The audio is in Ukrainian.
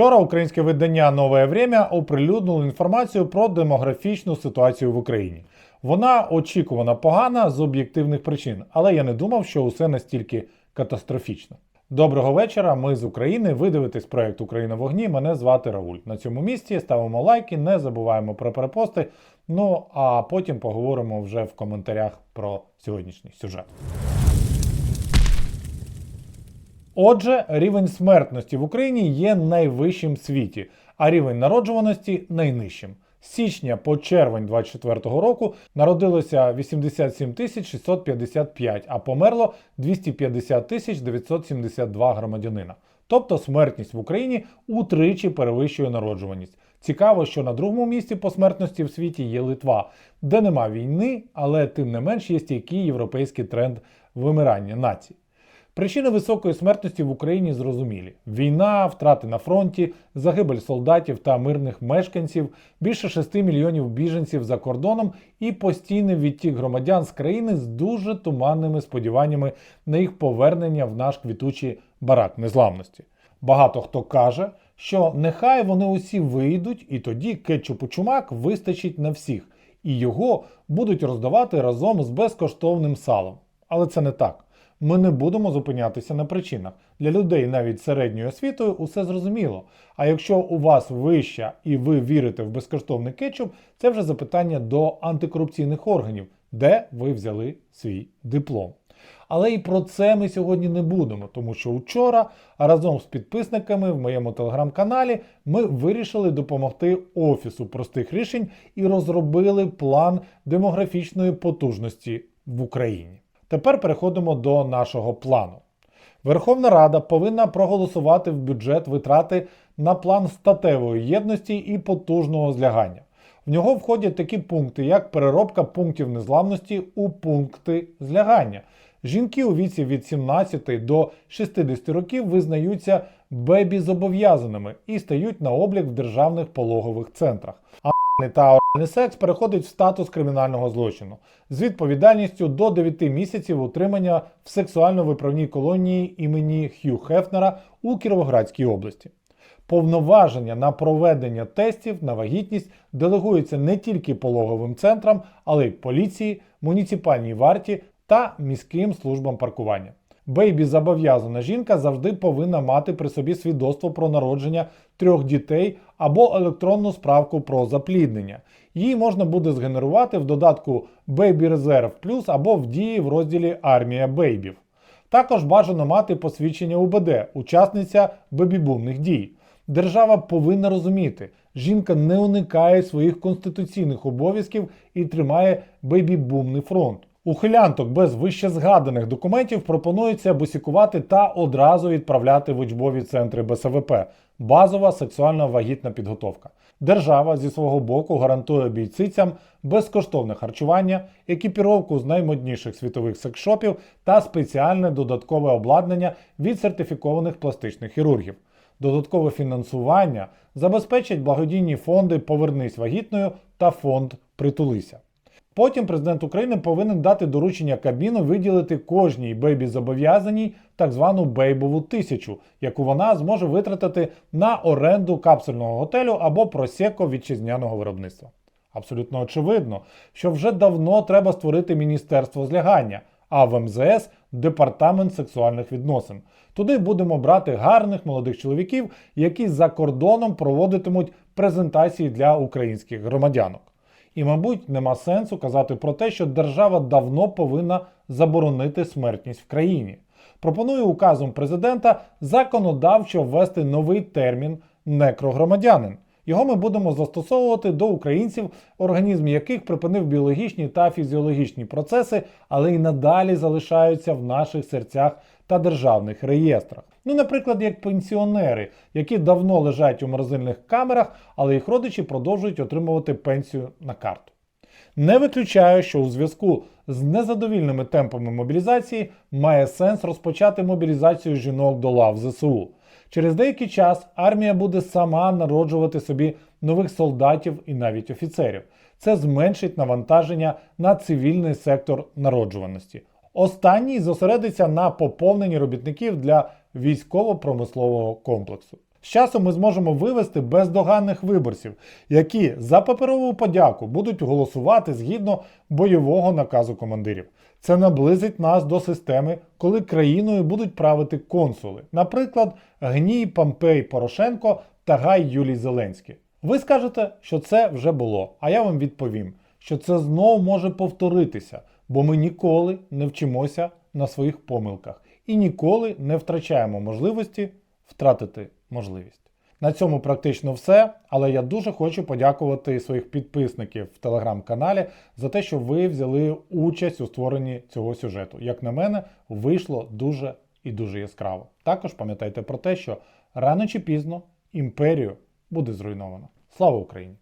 Вчора українське видання Нове Время оприлюднило інформацію про демографічну ситуацію в Україні. Вона очікувано погана з об'єктивних причин, але я не думав, що усе настільки катастрофічно. Доброго вечора. Ми з України. Ви дивитесь проект Україна в вогні. Мене звати Рауль. На цьому місці ставимо лайки, не забуваємо про перепости. Ну а потім поговоримо вже в коментарях про сьогоднішній сюжет. Отже, рівень смертності в Україні є найвищим в світі, а рівень народжуваності найнижчим. З січня по червень 2024 року народилося 87 655, а померло 250 972 громадянина. Тобто смертність в Україні утричі перевищує народжуваність. Цікаво, що на другому місці по смертності в світі є Литва, де нема війни, але тим не менш є стійкий європейський тренд вимирання націй. Причини високої смертності в Україні зрозумілі: війна, втрати на фронті, загибель солдатів та мирних мешканців, більше 6 мільйонів біженців за кордоном і постійний відтік громадян з країни з дуже туманними сподіваннями на їх повернення в наш квітучий барак незламності. Багато хто каже, що нехай вони усі вийдуть, і тоді кетчупу чумак вистачить на всіх, і його будуть роздавати разом з безкоштовним салом. Але це не так. Ми не будемо зупинятися на причинах. Для людей навіть середньою освітою усе зрозуміло. А якщо у вас вища і ви вірите в безкоштовний кетчуп, це вже запитання до антикорупційних органів, де ви взяли свій диплом. Але і про це ми сьогодні не будемо, тому що вчора разом з підписниками в моєму телеграм-каналі ми вирішили допомогти Офісу простих рішень і розробили план демографічної потужності в Україні. Тепер переходимо до нашого плану. Верховна Рада повинна проголосувати в бюджет витрати на план статевої єдності і потужного злягання. В нього входять такі пункти, як переробка пунктів незламності у пункти злягання. Жінки у віці від 17 до 60 років визнаються бебі-зобов'язаними і стають на облік в державних пологових центрах. Та оральний секс переходить в статус кримінального злочину з відповідальністю до 9 місяців утримання в сексуально-виправній колонії імені Хью Хефнера у Кіровоградській області. Повноваження на проведення тестів на вагітність делегуються не тільки пологовим центрам, але й поліції, муніципальній варті та міським службам паркування. Бейбі зобов'язана жінка завжди повинна мати при собі свідоцтво про народження трьох дітей або електронну справку про запліднення. Її можна буде згенерувати в додатку Baby Reserve Plus або в дії в розділі Армія бейбів. Також бажано мати посвідчення УБД, учасниця бебібумних дій. Держава повинна розуміти, жінка не уникає своїх конституційних обов'язків і тримає бейбі-бумний фронт. Ухилянток без вище згаданих документів пропонується бусікувати та одразу відправляти в учбові центри БСВП базова сексуальна вагітна підготовка. Держава зі свого боку гарантує бійцицям безкоштовне харчування, екіпіровку з наймодніших світових секшопів та спеціальне додаткове обладнання від сертифікованих пластичних хірургів. Додаткове фінансування забезпечать благодійні фонди Повернись вагітною та фонд Притулися. Потім президент України повинен дати доручення Кабміну виділити кожній бейбі зобов'язаній так звану бейбову тисячу, яку вона зможе витратити на оренду капсульного готелю або просеко вітчизняного виробництва. Абсолютно очевидно, що вже давно треба створити міністерство злягання, а в МЗС департамент сексуальних відносин. Туди будемо брати гарних молодих чоловіків, які за кордоном проводитимуть презентації для українських громадянок. І, мабуть, нема сенсу казати про те, що держава давно повинна заборонити смертність в країні. Пропоную указом президента законодавчо ввести новий термін некрогромадянин. Його ми будемо застосовувати до українців, організм яких припинив біологічні та фізіологічні процеси, але й надалі залишаються в наших серцях та державних реєстрах. Ну, наприклад, як пенсіонери, які давно лежать у морозильних камерах, але їх родичі продовжують отримувати пенсію на карту. Не виключаю, що у зв'язку з незадовільними темпами мобілізації має сенс розпочати мобілізацію жінок до лав ЗСУ. Через деякий час армія буде сама народжувати собі нових солдатів і навіть офіцерів. Це зменшить навантаження на цивільний сектор народжуваності. Останній зосередиться на поповненні робітників для військово-промислового комплексу. З часом ми зможемо вивести бездоганних виборців, які за паперову подяку будуть голосувати згідно бойового наказу командирів. Це наблизить нас до системи, коли країною будуть правити консули, наприклад, Гній Помпей Порошенко та Гай Юлій Зеленський. Ви скажете, що це вже було, а я вам відповім, що це знов може повторитися, бо ми ніколи не вчимося на своїх помилках і ніколи не втрачаємо можливості втратити можливість. На цьому практично все, але я дуже хочу подякувати своїх підписників в телеграм-каналі за те, що ви взяли участь у створенні цього сюжету. Як на мене, вийшло дуже і дуже яскраво. Також пам'ятайте про те, що рано чи пізно імперію буде зруйновано. Слава Україні!